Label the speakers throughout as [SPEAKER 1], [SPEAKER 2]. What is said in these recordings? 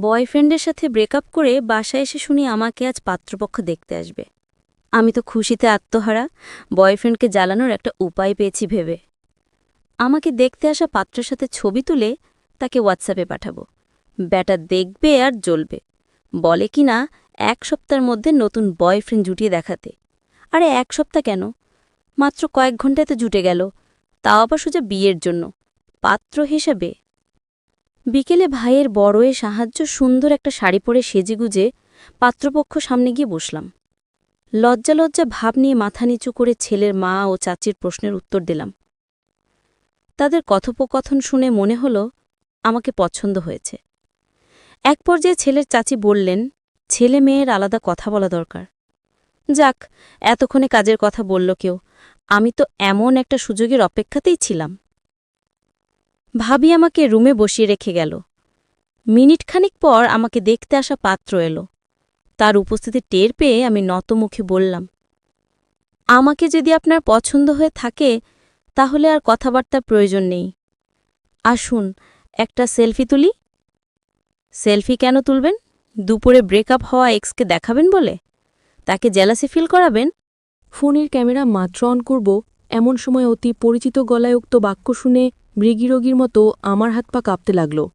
[SPEAKER 1] বয়ফ্রেন্ডের সাথে ব্রেকআপ করে বাসায় এসে শুনি আমাকে আজ পাত্রপক্ষ দেখতে আসবে। আমি তো খুশিতে আত্মহারা, বয়ফ্রেন্ডকে জ্বালানোর একটা উপায় পেয়েছি ভেবে। আমাকে দেখতে আসা পাত্রের সাথে ছবি তুলে তাকে হোয়াটসঅ্যাপে পাঠাবো। ব্যাটা দেখবে আর জ্বলবে। বলে কি না এক সপ্তাহের মধ্যে নতুন বয়ফ্রেন্ড জুটিয়ে দেখাতে। আরে এক সপ্তাহ কেন? মাত্র কয়েক ঘন্টায় তো জুটে গেল। তাও আবার সোজা বিয়ের জন্য। পাত্র হিসেবে বিকেলে ভাইয়ের বড়য়ে সাহায্য সুন্দর একটা শাড়ি পরে সেজেগুজে পাত্রপক্ষ সামনে গিয়ে বসলাম। লজ্জা লজ্জা ভাব নিয়ে মাথা নিচু করে ছেলের মা ও চাচির প্রশ্নের উত্তর দিলাম। তাদের কথোপকথন শুনে মনে হল আমাকে পছন্দ হয়েছে। এক পর্যায়ে ছেলের চাচি বললেন, ছেলে মেয়ের আলাদা কথা বলা দরকার। যাক, এতক্ষণে কাজের কথা বলল কেউ। আমি তো এমন একটা সুযোগের অপেক্ষাতেই ছিলাম। ভাবি আমাকে রুমে বসিয়ে রেখে গেল। মিনিটখানিক পর আমাকে দেখতে আসা পাত্র এলো। তার উপস্থিতি টের পেয়ে আমি নতমুখে বললাম, আমাকে যদি আপনার পছন্দ হয়ে থাকে, তাহলে আর কথাবার্তার প্রয়োজন নেই। আসুন, একটা সেলফি তুলি। সেলফি কেন তুলবেন? দুপুরে ব্রেকআপ হওয়া এক্সকে দেখাবেন বলে? তাকে জেলাসি ফিল করাবেন?
[SPEAKER 2] ফোনের ক্যামেরা মাত্র অন করব, এমন সময় অতি পরিচিত গলায় উক্ত বাক্য শুনে মৃগীরোগীর মতো আমার হাত পা কাঁপতে লাগল।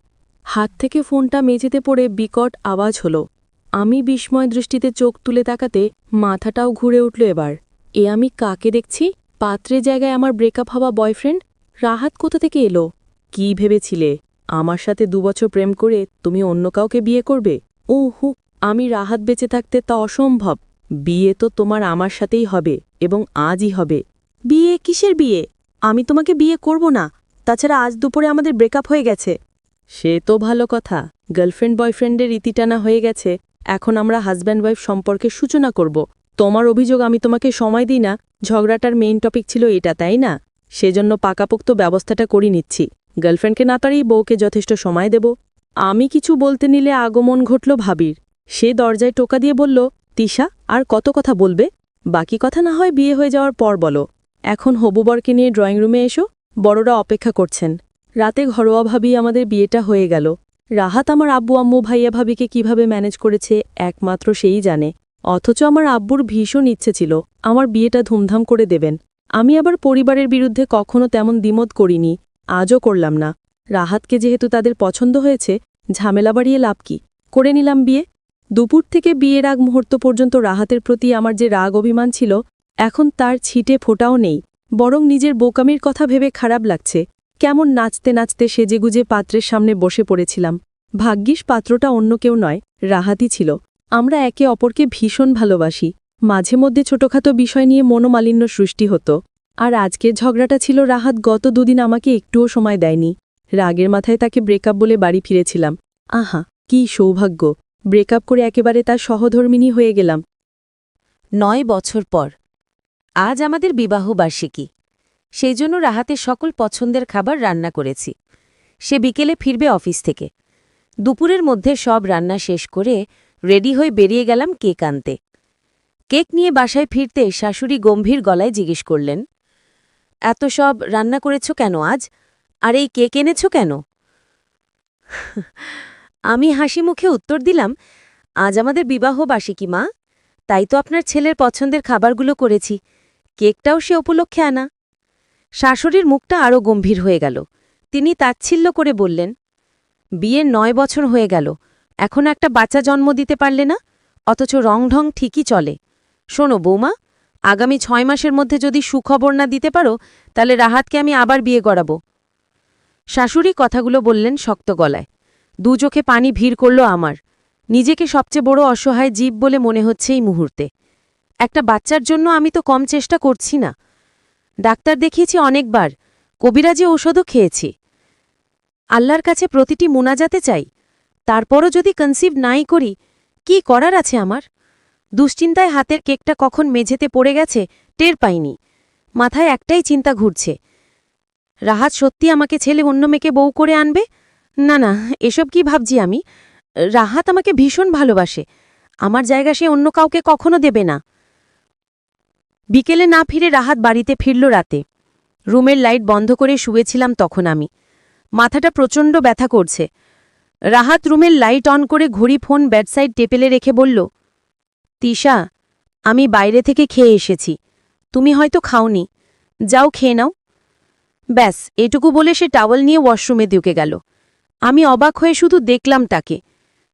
[SPEAKER 2] হাত থেকে ফোনটা মেঝেতে পড়ে বিকট আওয়াজ হল। আমি বিস্ময় দৃষ্টিতে চোখ তুলে তাকাতে মাথাটাও ঘুরে উঠল এবার। এ আমি কাকে দেখছি? পাত্রে জায়গায় আমার ব্রেকআপ হওয়া বয়ফ্রেন্ড রাহাত কোথা থেকে এলো? কি ভেবেছিলে? আমার সাথে দুবছর প্রেম করে তুমি অন্য কাউকে বিয়ে করবে? ও হু আমি রাহাত বেঁচে থাকতে তা অসম্ভব। বিয়ে তো তোমার আমার সাথেই হবে এবং আজই হবে। বিয়ে? কিসের বিয়ে? আমি তোমাকে বিয়ে করব না। তাছাড়া আজ দুপুরে আমাদের ব্রেকআপ হয়ে গেছে। সে তো ভালো কথা। গার্লফ্রেন্ড বয়ফ্রেন্ডের ইতিটানা হয়ে গেছে। এখন আমরা হাজব্যান্ড ওয়াইফ সম্পর্কে সূচনা করব। তোমার অভিযোগ আমি তোমাকে সময় দিই না। ঝগড়াটার মেইন টপিক ছিল এটা, তাই না? সেজন্য পাকাপোক্ত ব্যবস্থাটা করি নিচ্ছি। গার্লফ্রেন্ডকে না তাড়িয়ে বউকে যথেষ্ট সময় দেব। আমি কিছু বলতে নিলে আগমন ঘটল ভাবির। সে দরজায় টোকা দিয়ে বলল, তিশা, আর কত কথা বলবে? বাকি কথা না হয় বিয়ে হয়ে যাওয়ার পর বলো। এখন হবুবরকে নিয়ে ড্রয়িং রুমে এসো। বড়রা অপেক্ষা করছেন। রাতে ঘরোয়াভাবেই আমাদের বিয়েটা হয়ে গেল। রাহাত আমার আব্বু, আম্মু, ভাইয়া ভাবিকে কীভাবে ম্যানেজ করেছে একমাত্র সেই জানে। অথচ আমার আব্বুর ভীষণ ইচ্ছে ছিল আমার বিয়েটা ধুমধাম করে দেবেন। আমি আবার পরিবারের বিরুদ্ধে কখনো তেমন দ্বিমত করিনি, আজও করলাম না। রাহাতকে যেহেতু তাদের পছন্দ হয়েছে, ঝামেলা বাড়িয়ে লাভ কি? করে নিলাম বিয়ে? দুপুর থেকে বিয়ের আগ মুহূর্ত পর্যন্ত রাহাতের প্রতি আমার যে রাগ অভিমান ছিল, এখন তার ছিটে ফোটাও নেই। বরং নিজের বোকামির কথা ভেবে খারাপ লাগছে। কেমন নাচতে নাচতে সেজেগুজে পাত্রের সামনে বসে পড়েছিলাম। ভাগ্যিস পাত্রটা অন্য কেউ নয়, রাহাতই ছিল। আমরা একে অপরকে ভীষণ ভালোবাসি। মাঝে মধ্যে ছোটখাটো বিষয় নিয়ে মনোমালিন্য সৃষ্টি হতো। আর আজকের ঝগড়াটা ছিল রাহাত গত দুদিন আমাকে একটুও সময় দেয়নি। রাগের মাথায় তাকে ব্রেকআপ বলে বাড়ি ফিরেছিলাম। আহা, কি সৌভাগ্য। ব্রেকআপ করে একেবারে তার সহধর্মিনী হয়ে গেলাম।
[SPEAKER 3] নয় বছর পর আজ আমাদের বিবাহ বার্ষিকী। সেই জন্য রাহাতে সকল পছন্দের খাবার রান্না করেছি। সে বিকেলে ফিরবে অফিস থেকে। দুপুরের মধ্যে সব রান্না শেষ করে রেডি হয়ে বেরিয়ে গেলাম কেক আনতে। কেক নিয়ে বাসায় ফিরতে শাশুড়ি গম্ভীর গলায় জিজ্ঞেস করলেন, এত সব রান্না করেছ কেন আজ? আর এই কেক এনেছ কেন? আমি হাসি মুখে উত্তর দিলাম, আজ আমাদের বিবাহ বার্ষিকী মা। তাই তো আপনার ছেলের পছন্দের খাবারগুলো করেছি। কেকটাও সে উপলক্ষে আনা। শাশুড়ির মুখটা আরও গম্ভীর হয়ে গেল। তিনি তাচ্ছিল্য করে বললেন, বিয়ের নয় বছর হয়ে গেল। এখন একটা বাচ্চা জন্ম দিতে পারলে না? অথচ রংঢং ঠিকই চলে। শোনো বৌমা, আগামী ছয় মাসের মধ্যে যদি সুখবর না দিতে পারো, তাহলে রাহাতকে আমি আবার বিয়ে করাবো। শাশুড়ি কথাগুলো বললেন শক্ত গলায়। দু চোখে পানি ভিড় করল আমার। নিজেকে সবচেয়ে বড় অসহায় জীব বলে মনে হচ্ছে এই মুহূর্তে। একটা বাচ্চার জন্য আমি তো কম চেষ্টা করছি না। ডাক্তার দেখিয়েছি অনেকবার। কবিরাজি ঔষধও খেয়েছি। আল্লাহর কাছে প্রতিটি মোনাজাতে চাই। তারপরও যদি কনসিভ নাই করি, কি করার আছে আমার? দুশ্চিন্তায় হাতের কেকটা কখন মেঝেতে পড়ে গেছে, টের পাইনি। মাথায় একটাই চিন্তা ঘুরছে। রাহাত, সত্যি আমাকে ছেলে অন্য মেয়েকে বউ করে আনবে? না না, এসব কি ভাবছি আমি? রাহাত আমাকে ভীষণ ভালোবাসে। আমার জায়গা সে অন্য কাউকে কখনো দেবে না। বিকেলে না ফিরে রাহাত বাড়িতে ফিরল রাতে। রুমের লাইট বন্ধ করে শুয়েছিলাম তখন আমি। মাথাটা প্রচণ্ড ব্যথা করছে।
[SPEAKER 2] রাহাত রুমের লাইট অন করে ঘড়ি ফোন বেডসাইড টেপেলে রেখে বলল, তিশা, আমি বাইরে থেকে খেয়ে এসেছি। তুমি হয়তো খাওনি। যাও খেয়ে নাও। ব্যাস, এটুকু বলে সে টাওয়াল নিয়ে ওয়াশরুমে ঢুকে গেল। আমি অবাক হয়ে শুধু দেখলাম তাকে।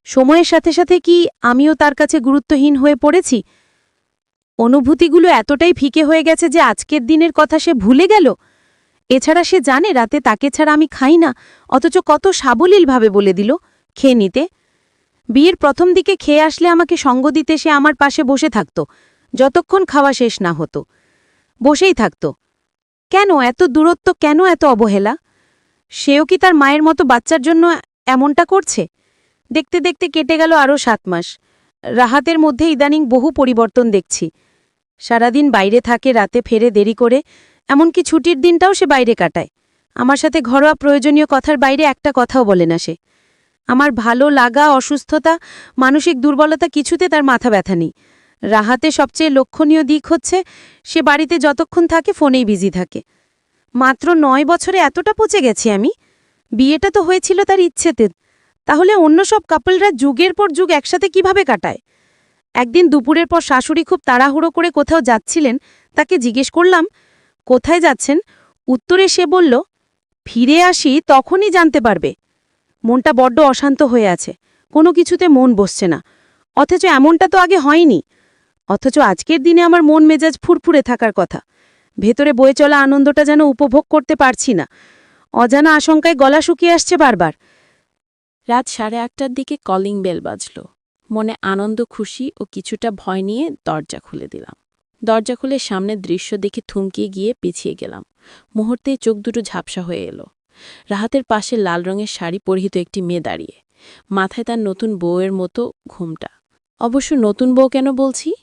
[SPEAKER 2] সময়ের সাথে সাথে কি আমিও তার কাছে গুরুত্বহীন হয়ে পড়েছি? অনুভূতিগুলো এতটাই ফিকে হয়ে গেছে যে আজকের দিনের কথা সে ভুলে গেল। এছাড়া সে জানে রাতে তাকে ছাড়া আমি খাই না, অথচ কত সাবলীলভাবে বলে দিল, খেয়ে নিতে। বিয়ের প্রথম দিকে খেয়ে আসলে আমাকে সঙ্গ দিতে সে আমার পাশে বসে থাকত, যতক্ষণ খাওয়া শেষ না হতো। বসেই থাকত। কেন? এত দূরত্ব কেন এত অবহেলা? সেও কি তার মায়ের মতো বাচ্চার জন্য এমনটা করছে? দেখতে দেখতে কেটে গেল আরও সাত মাস। রাহাতের মধ্যে ইদানিং বহু পরিবর্তন দেখছি। সারাদিন বাইরে থাকে, রাতে ফেরে দেরি করে, এমনকি ছুটির দিনটাও সে বাইরে কাটায়। আমার সাথে ঘরোয়া প্রয়োজনীয় কথার বাইরে একটা কথাও বলে না সে। আমার ভালো লাগা, অসুস্থতা, মানসিক দুর্বলতা কিছুতে তার মাথা ব্যথা নেই। রাহাতে সবচেয়ে লক্ষণীয় দিক হচ্ছে, সে বাড়িতে যতক্ষণ থাকে ফোনেই বিজি থাকে। মাত্র নয় বছরে এতটা পচে গেছি আমি। বিয়েটা তো হয়েছিল তার ইচ্ছেতে। তাহলে অন্য সব কাপলরা যুগের পর যুগ একসাথে কীভাবে কাটায়? একদিন দুপুরের পর শাশুড়ি খুব তাড়াহুড়ো করে কোথাও যাচ্ছিলেন, তাকে জিজ্ঞেস করলাম, কোথায় যাচ্ছেন? উত্তরে সে বলল, ফিরে আসি তখনই জানতে পারবে। মনটা বড্ড অশান্ত হয়ে আছে, কোনো কিছুতে মন বসছে না, অথচ এমনটা তো আগে হয়নি, অথচ আজকের দিনে আমার মন মেজাজ ফুরফুরে থাকার কথা, ভেতরে বয়ে চলা আনন্দটা যেন উপভোগ করতে পারছি না, অজানা আশঙ্কায় গলা শুকিয়ে আসছে বারবার।
[SPEAKER 4] রাত সাড়ে আটটার দিকে কলিং বেল বাজল। মনে আনন্দ, খুশি ও কিছুটা ভয় নিয়ে দরজা খুলে দিলাম। দরজা খুলে সামনের দৃশ্য দেখে থমকিয়ে গিয়ে পিছিয়ে গেলাম। মুহূর্তে চোখ দুটো ঝাপসা হয়ে এলো। রাহাতের পাশে লাল রঙের শাড়ি পরিহিত একটি মেয়ে দাঁড়িয়ে। মাথায় তার নতুন বউয়ের মতো ঘুমটা। অবশ্য নতুন বউ কেন বলছি?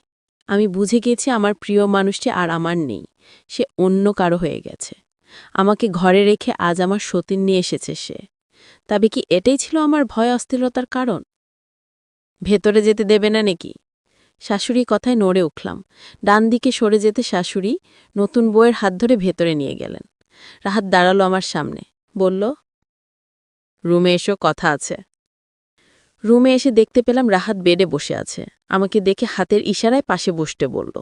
[SPEAKER 4] আমি বুঝে গেছি আমার প্রিয় মানুষটি আর আমার নেই। সে অন্য কারও হয়ে গেছে। আমাকে ঘরে রেখে আজ আমার সতীন নিয়ে এসেছে সে। তবে কি এটাই ছিল আমার ভয়, অস্থিরতার কারণ? ভেতরে যেতে দেবে না নাকি? শাশুড়ি কথায় নড়ে উঠলাম। ডান দিকে সরে যেতে শাশুড়ি নতুন বইয়ের হাত ধরে ভেতরে নিয়ে গেলেন। রাহাত দাঁড়াল আমার সামনে, বলল, রুমে এসো, কথা আছে। রুমে এসে দেখতে পেলাম রাহাত বেডে বসে আছে। আমাকে দেখে হাতের ইশারায় পাশে বসতে বলল,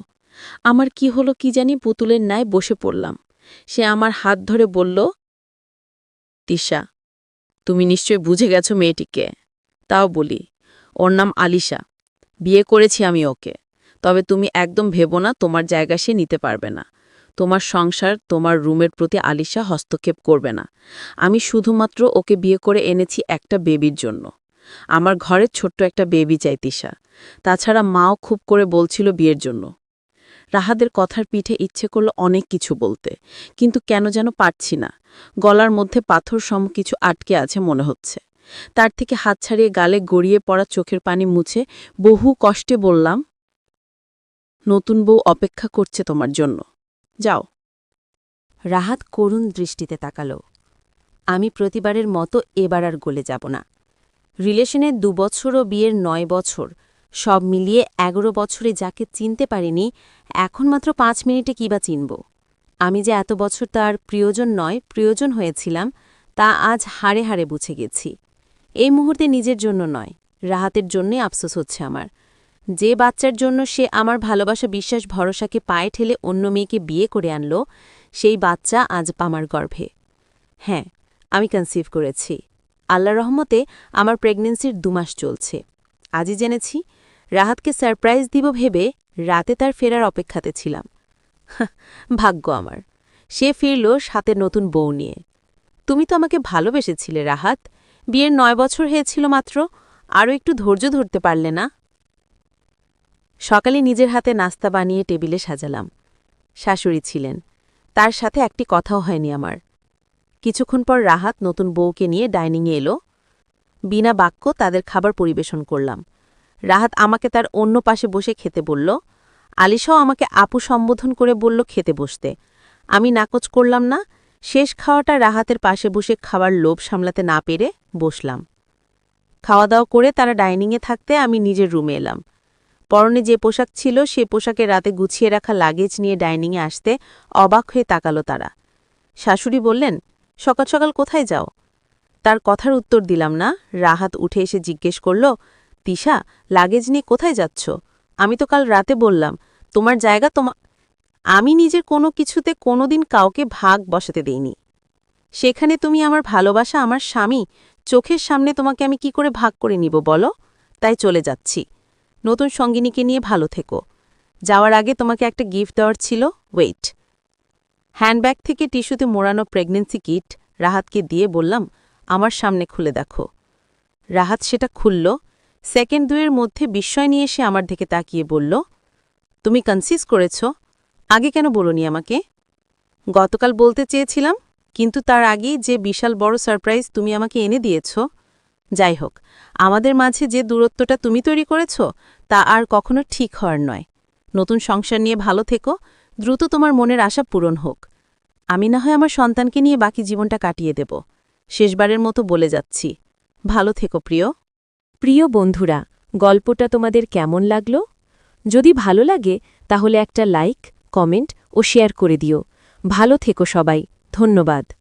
[SPEAKER 4] আমার কি হলো কি জানি পুতুলের ন্যায় বসে পড়লাম। সে আমার হাত ধরে বলল, তিশা, তুমি নিশ্চয় বুঝে গেছো মেয়েটিকে। তাও বলি ওর নাম আলিশা। বিয়ে করেছি আমি ওকে। তবে তুমি একদম ভেবো না, তোমার জায়গা সে নিতে পারবে না। তোমার সংসার, তোমার রুমের প্রতি আলিশা হস্তক্ষেপ করবে না। আমি শুধুমাত্র ওকে বিয়ে করে এনেছি একটা বেবির জন্য। আমার ঘরের ছোট্ট একটা বেবি চাই তিশা। তাছাড়া মাও খুব করে বলছিল বিয়ের জন্য। রাহাদের কথার পিঠে ইচ্ছে করল অনেক কিছু বলতে। কিন্তু কেন যেন পারছি না। গলার মধ্যে পাথর সম কিছু আটকে আছে মনে হচ্ছে। তার থেকে হাত ছাড়িয়ে গালে গড়িয়ে পড়া চোখের পানি মুছে বহু কষ্টে বললাম, নতুন বউ অপেক্ষা করছে তোমার জন্য। যাও।
[SPEAKER 1] রাহাত করুণ দৃষ্টিতে তাকালো। আমি প্রতিবারের মতো এবার আর গলে যাব না। রিলেশনের দুবছর ও বিয়ের নয় বছর, সব মিলিয়ে এগারো বছরে যাকে চিনতে পারিনি, এখন মাত্র পাঁচ মিনিটে কী কিবা চিনব? আমি যে এত বছর তার প্রিয়জন নয়, প্রিয়জন হয়েছিলাম, তা আজ হাড়ে হাড়ে বুঝে গেছি। এই মুহূর্তে নিজের জন্য নয়, রাহাতের জন্যই আফসোস হচ্ছে আমার। যে বাচ্চার জন্য সে আমার ভালোবাসা বিশ্বাস ভরসাকে পায়ে ঠেলে অন্য মেয়েকে বিয়ে করে আনলো, সেই বাচ্চা আজ আমার গর্ভে। হ্যাঁ আমি কনসিভ করেছি। আল্লাহ রহমতে আমার প্রেগনেন্সির দুমাস চলছে। আজই জেনেছি, রাহাতকে সারপ্রাইজ দিব ভেবে রাতে তার ফেরার অপেক্ষাতে ছিলাম। ভাগ্য আমার। সে ফিরল সাথে নতুন বউ নিয়ে। তুমি তো আমাকে ভালোবেসেছিলে, রাহাত। বিয়ের নয় বছর হয়েছিল মাত্র, আরও একটু ধৈর্য ধরতে পারলে না? সকালে নিজের হাতে নাস্তা বানিয়ে টেবিলে সাজালাম। শাশুড়ি ছিলেন। তার সাথে একটি কথাও হয়নি আমার। কিছুক্ষণ পর রাহাত নতুন বউকে নিয়ে ডাইনিংয়ে এলো। বিনা বাক্য তাদের খাবার পরিবেশন করলাম। রাহাত আমাকে তার অন্য পাশে বসে খেতে বলল, আলিশাও আমাকে আপু সম্বোধন করে বলল খেতে বসতে। আমি নাকচ করলাম না, শেষ খাওয়াটা রাহাতের পাশে বসে খাবার লোভ সামলাতে না পেরে বসলাম। খাওয়া দাওয়া করে তারা ডাইনিংয়ে থাকতে আমি নিজের রুমে এলাম। পরনে যে পোশাক ছিল, সে পোশাকে রাতে গুছিয়ে রাখা লাগেজ নিয়ে ডাইনিংয়ে আসতে অবাক হয়ে তাকালো তারা। শাশুড়ি বললেন, সকাল সকাল কোথায় যাও?
[SPEAKER 2] তার কথার উত্তর দিলাম না। রাহাত উঠে এসে জিজ্ঞেস করল, তিশা, লাগেজ নিয়ে কোথায় যাচ্ছ? আমি তো কাল রাতে বললাম, তোমার জায়গা তোমা আমি নিজের কোনো কিছুতে কোনোদিন কাউকে ভাগ বসাতে দেইনি। সেখানে তুমি আমার ভালোবাসা, আমার স্বামী চোখের সামনে তোমাকে আমি কি করে ভাগ করে নিব বলো? তাই চলে যাচ্ছি। নতুন সঙ্গিনীকে নিয়ে ভালো থেকো। যাওয়ার আগে তোমাকে একটা গিফট দেওয়ার ছিল। ওয়েট। হ্যান্ডব্যাগ থেকে টিস্যুতে মোড়ানো প্রেগনেন্সি কিট রাহাতকে দিয়ে বললাম, আমার সামনে খুলে দেখো। রাহাত সেটা খুলল। সেকেন্ড দুয়ের মধ্যে বিস্ময় নিয়ে এসে আমার দিকে তাকিয়ে বলল, তুমি কনসিস করেছ? আগে কেন বলনি আমাকে? গতকাল বলতে চেয়েছিলাম কিন্তু তার আগেই যে বিশাল বড় সারপ্রাইজ তুমি আমাকে এনে দিয়েছ, যাই হোক, আমাদের মাঝে যে দূরত্বটা তুমি তৈরি করেছ, তা আর কখনো ঠিক হওয়ার নয়। নতুন সংসার নিয়ে ভালো থেকো, দ্রুত তোমার মনের আশা পূরণ হোক। আমি না হয় আমার সন্তানকে নিয়ে বাকি জীবনটা কাটিয়ে দেব। শেষবারের মতো বলে যাচ্ছি। ভালো থেকো, প্রিয়।
[SPEAKER 1] প্রিয় বন্ধুরা, গল্পটা তোমাদের কেমন লাগল? যদি ভালো লাগে, তাহলে একটা লাইক, কমেন্ট ও শেয়ার করে দিও। ভালো থেকো সবাই। ধন্যবাদ।